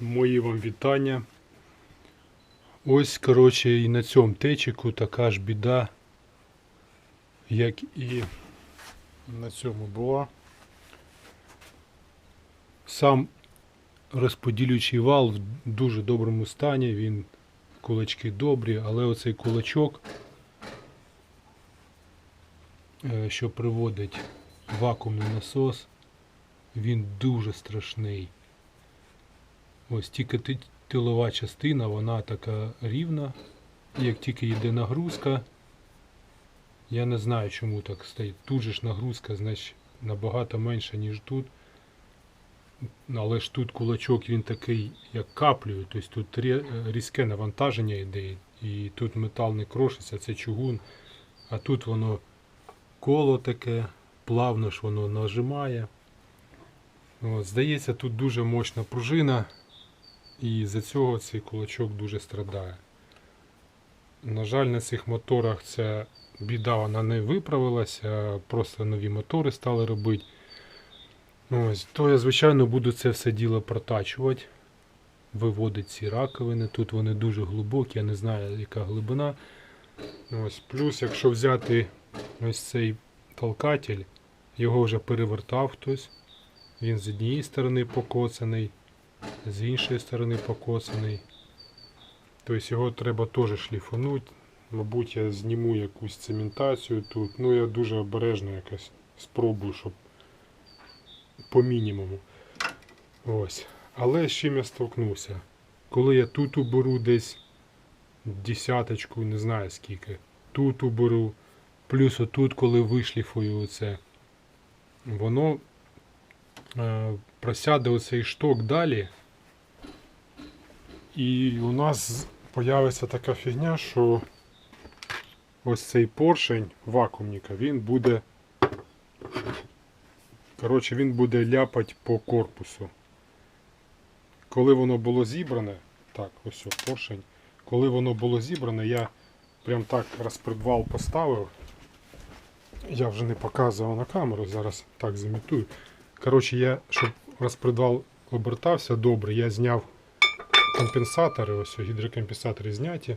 Мої вам вітання. Ось, коротше, і на цьому течику така ж біда, як і на цьому була. Сам розподілюючий вал в дуже доброму стані, він кулачки добрі, але оцей кулачок, е, що приводить вакуумний насос, він дуже страшний. Ось тільки тилова частина, вона така рівна. Як тільки йде нагрузка, я не знаю, чому так стоїть. Тут же ж нагрузка, значить, набагато менша, ніж тут. Але ж тут кулачок він такий, як каплею, тобто тут різке навантаження йде, і тут метал не крошиться, це чугун, а тут воно коло таке, плавно ж воно нажимає. От, здається, тут дуже мощна пружина, і за цього цей кулачок дуже страдає. На жаль, на цих моторах ця біда вона не виправилася, просто нові мотори стали робити. Ось, то я, звичайно, буду це все діло протачувати, виводити ці раковини. Тут вони дуже глибокі, я не знаю, яка глибина. Ось, плюс, якщо взяти ось цей толкатель, його вже перевертав хтось. Він з однієї сторони покоцаний, з іншої сторони покоцаний. Тобто його треба теж шліфанути. Мабуть, я зніму якусь цементацію тут. Ну я дуже обережно якось спробую, щоб по мінімуму. Ось. Але з чим я столкнувся? Коли я тут уберу десь десяточку, не знаю скільки, тут уберу, плюс отут, коли вишліфую оце, воно просяде оцей шток далі. І у нас появиться така фігня, що ось цей поршень вакуумника, він буде. Коротше, він буде ляпати по корпусу. Коли воно було зібране, так, ось о, поршень. Коли воно було зібране, я прям так розпредвал поставив. Я вже не показував на камеру, зараз так зімітую. Коротше, я, щоб розпредвал обертався добре, я зняв компенсатори, ось гідрокомпенсатори зняті.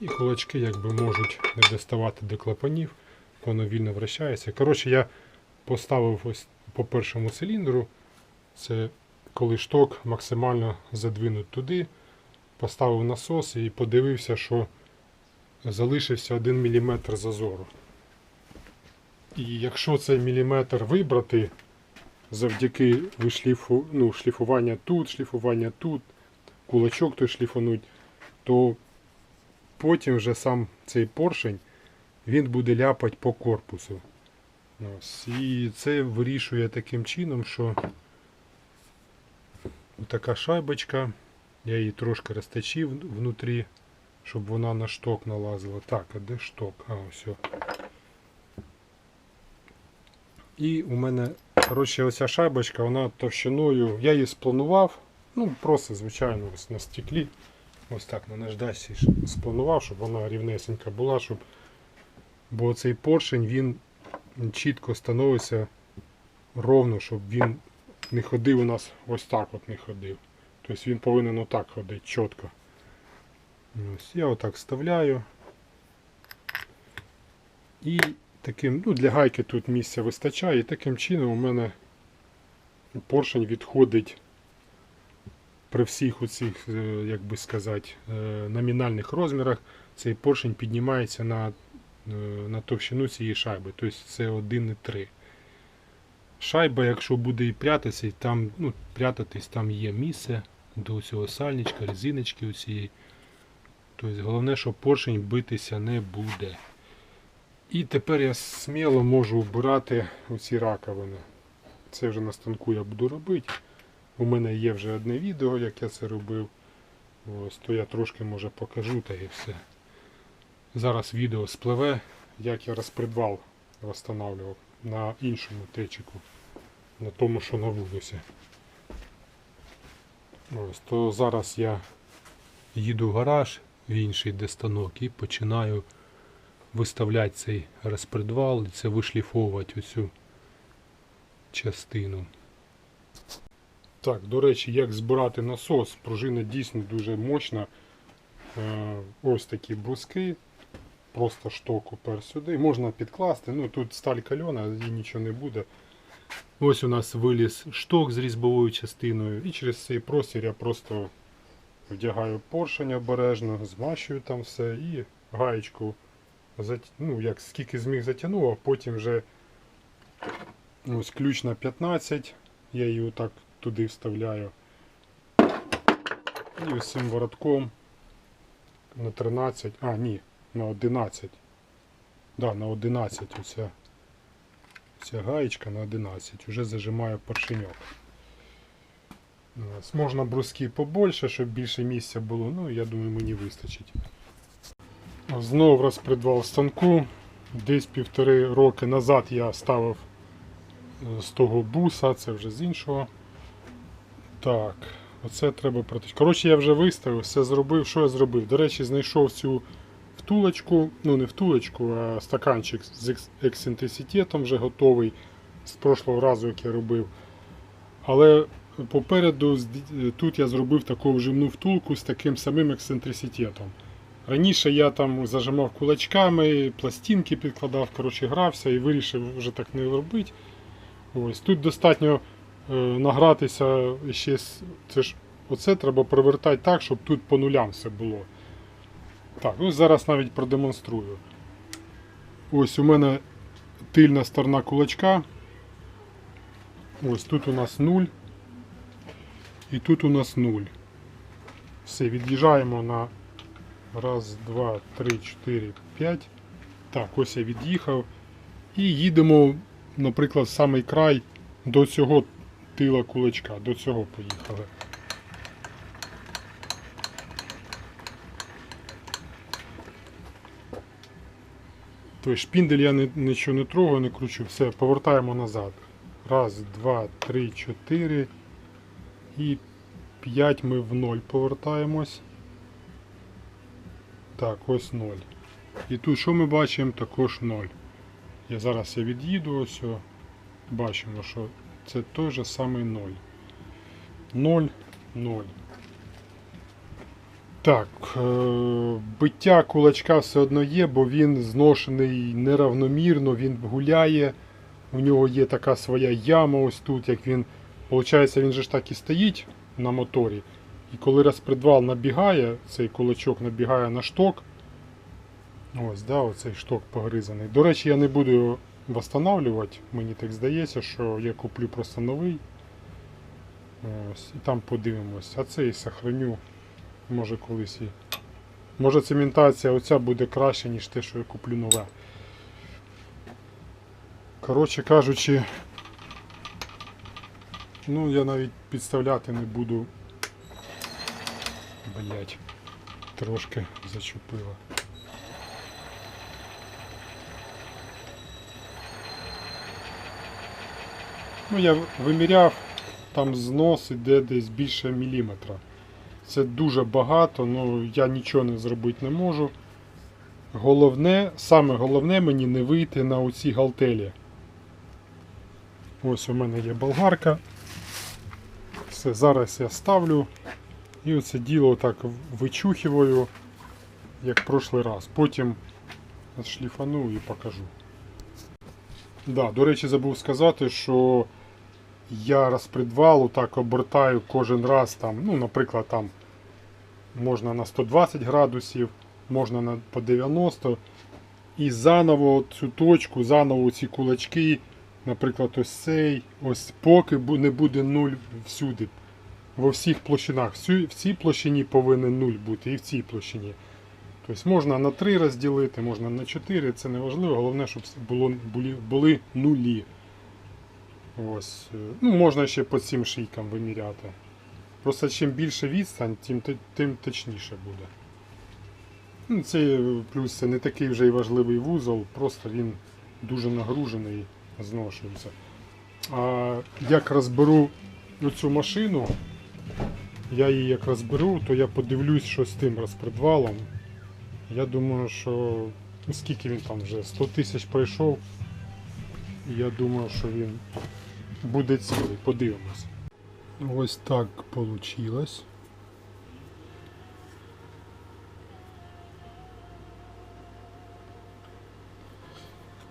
І кулачки якби можуть не доставати до клапанів, воно вільно вращається. Коротше, я поставив ось по першому циліндру. Це коли шток максимально задвинуть туди, поставив насос і подивився, що залишився 1 мм зазору. І якщо цей міліметр вибрати завдяки вишліфу, ну, шліфування тут, шліфування тут, кулачок той шліфануть, то потім вже сам цей поршень він буде ляпати по корпусу. Ось. І це вирішує таким чином, що така шайбочка, я її трошки розточив внутрі, щоб вона на шток налазила. Так, а де шток? А, ось. І у мене, коротше, оця шайбочка, вона товщиною, я її спланував, ну просто, звичайно, ось на стеклі. Ось так на наждасі спланував, щоб вона рівнесенька була, щоб. Бо цей поршень він чітко становиться ровно, щоб він не ходив у нас ось так от не ходив. Тобто він повинен отак ходити чітко. Ось я отак вставляю. І таким, ну для гайки тут місця вистачає, і таким чином у мене поршень відходить при всіх оцих, е, як би сказати, е, номінальних розмірах. Цей поршень піднімається на е, на товщину цієї шайби. Тобто це 1,3. Шайба, якщо буде і прятатися, там, ну, прятатись, там є місце до цього сальничка, резиночки оцієї. Тобто головне, щоб поршень битися не буде. І тепер я сміло можу вбирати оці раковини. Це вже на станку я буду робити. У мене є вже одне відео, як я це робив. Ось, то я трошки може покажу та і все. Зараз відео спливе, як я розпредвал встановлював на іншому течику, на тому, що на вулиці. Ось, то зараз я їду в гараж в інший де станок і починаю виставляти цей розпредвал і це вишліфовувати оцю частину. Так, до речі, як збирати насос. Пружина дійсно дуже мощна. Е, Ось такі бруски. Просто шток упер сюди. Можна підкласти. Ну тут сталь кальона, і нічого не буде. Ось у нас виліз шток з різьбовою частиною. І через цей простір я просто вдягаю поршень обережно, змащую там все і гаєчку ну, як скільки зміг затягнув, а потім вже ось ключ на 15. Я її отак туди вставляю. І ось цим воротком на 13, а ні, на 11. Да, на 11 оця, ця гаєчка на 11. Уже зажимаю поршеньок. Можна бруски побольше, щоб більше місця було. Ну, я думаю, мені вистачить. Знов розпредвал станку. Десь півтори роки назад я ставив е, з того буса, це вже з іншого. Так, оце треба протечь. Коротше, я вже виставив, все зробив. Що я зробив? До речі, знайшов цю втулочку, ну не втулочку, а стаканчик з екс- ексцентриситетом вже готовий з прошлого разу, як я робив. Але попереду тут я зробив таку вживну втулку з таким самим ексцентриситетом. Раніше я там зажимав кулачками, пластинки підкладав, коротше, грався і вирішив вже так не робити. Ось тут достатньо е, награтися ще це ж оце треба провертати так, щоб тут по нулям все було. Так, ну зараз навіть продемонструю. Ось у мене тильна сторона кулачка. Ось тут у нас 0. І тут у нас 0. Все, від'їжджаємо на раз, два, три, чотири, п'ять. Так, ось я від'їхав. І їдемо, наприклад, в самий край до цього тила кулачка. До цього поїхали. Тобто шпіндель я нічого не трогаю, не кручу. Все, повертаємо назад. Раз, два, три, чотири. І п'ять ми в ноль повертаємось. Так, ось 0. І тут що ми бачимо? Також 0. Я зараз я від'їду ось. Бачимо, що це той же самий 0. 0, 0. Так, е- биття кулачка все одно є, бо він зношений неравномірно, він гуляє. У нього є така своя яма ось тут, як він. Получається, він же ж так і стоїть на моторі. І коли розпредвал набігає, цей кулачок набігає на шток. Ось, да, оцей шток погризаний. До речі, я не буду його встановлювати. Мені так здається, що я куплю просто новий. Ось, і там подивимось. А цей сохраню. Може колись і. Може цементація оця буде краще, ніж те, що я куплю нове. Коротше кажучи, ну я навіть підставляти не буду. Блять, трошки зачепило. Ну, я виміряв, там знос іде десь більше міліметра. Це дуже багато, ну я нічого не зробити не можу. Головне, саме головне мені не вийти на оці галтелі. Ось у мене є болгарка. Все, зараз я ставлю. І оце діло так вичухиваю, як в прошлий раз. Потім шліфану і покажу. Да, до речі, забув сказати, що я розпредвалу так обертаю кожен раз там, ну, наприклад, там можна на 120 градусів, можна на по 90. І заново цю точку, заново ці кулачки, наприклад, ось цей, ось поки не буде нуль всюди. Во всіх площинах. В цій площині повинен нуль бути і в цій площині. Тобто можна на 3 розділити, можна на 4, це не важливо, головне, щоб було, були, були нулі. Ось. е, Ну, можна ще по цим шийкам виміряти. Просто чим більше відстань, тим, тим точніше буде. Ну, це е, плюс це не такий вже й важливий вузол, просто він дуже нагружений, зношується. А як розберу цю машину, я її як розберу, то я подивлюсь, що з тим розпредвалом. Я думаю, що ну, скільки він там вже 100 тисяч пройшов. Я думаю, що він буде цілий. Подивимось. Ось так получилось.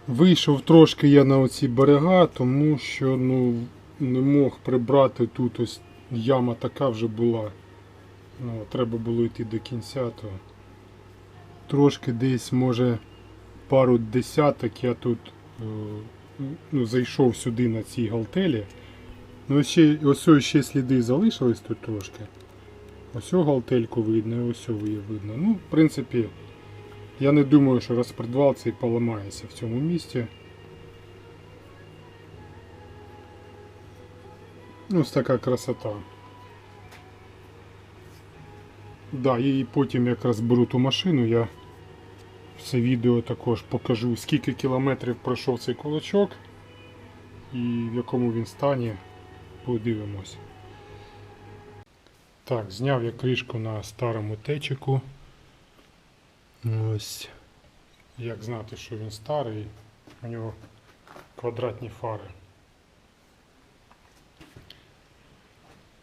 Вийшов трошки я на оці берега, тому що ну, не мог прибрати тут ось яма така вже була. Ну, треба було йти до кінця, то трошки десь, може, пару десяток я тут е, ну, зайшов сюди на цій галтелі. Ну, ще, ось ще сліди залишились тут трошки. Ось галтельку видно, і ось її видно. Ну, в принципі, я не думаю, що розпредвал цей поламається в цьому місці. Ось така красота. Да, і потім якраз беру ту машину, я все відео також покажу, скільки кілометрів пройшов цей кулачок і в якому він стані. Подивимось. Так, зняв я кришку на старому течику. Ось. Як знати, що він старий, у нього квадратні фари.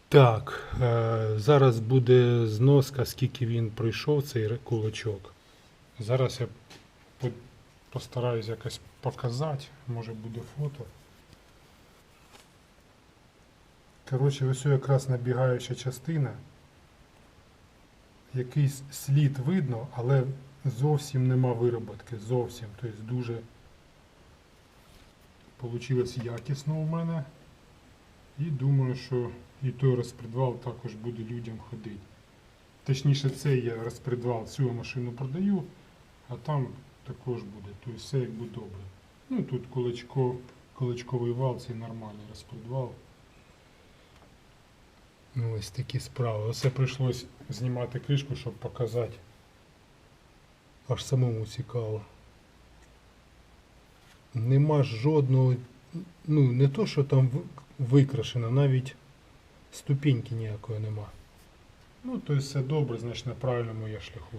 Так, е, зараз буде зноска, скільки він пройшов цей кулачок. Зараз я по- постараюсь якось показати, може буде фото. Коротше, ось якраз набігаюча частина. Якийсь слід видно, але зовсім нема вироботки. Зовсім. Тобто дуже Получилось якісно у мене. І думаю, що і той розпредвал також буде людям ходити. Точніше, цей я розпредвал цю машину продаю, а там також буде. Тобто все якби добре. Ну тут кулачко, кулачковий вал, це нормальний розпредвал. Ну, ось такі справи. Оце прийшлось знімати кришку, щоб показати. Аж самому цікаво. Нема жодного, ну не то, що там ви- викрашено, навіть ступіньки ніякої нема. Ну, то все добре, значить на правильному я шляху.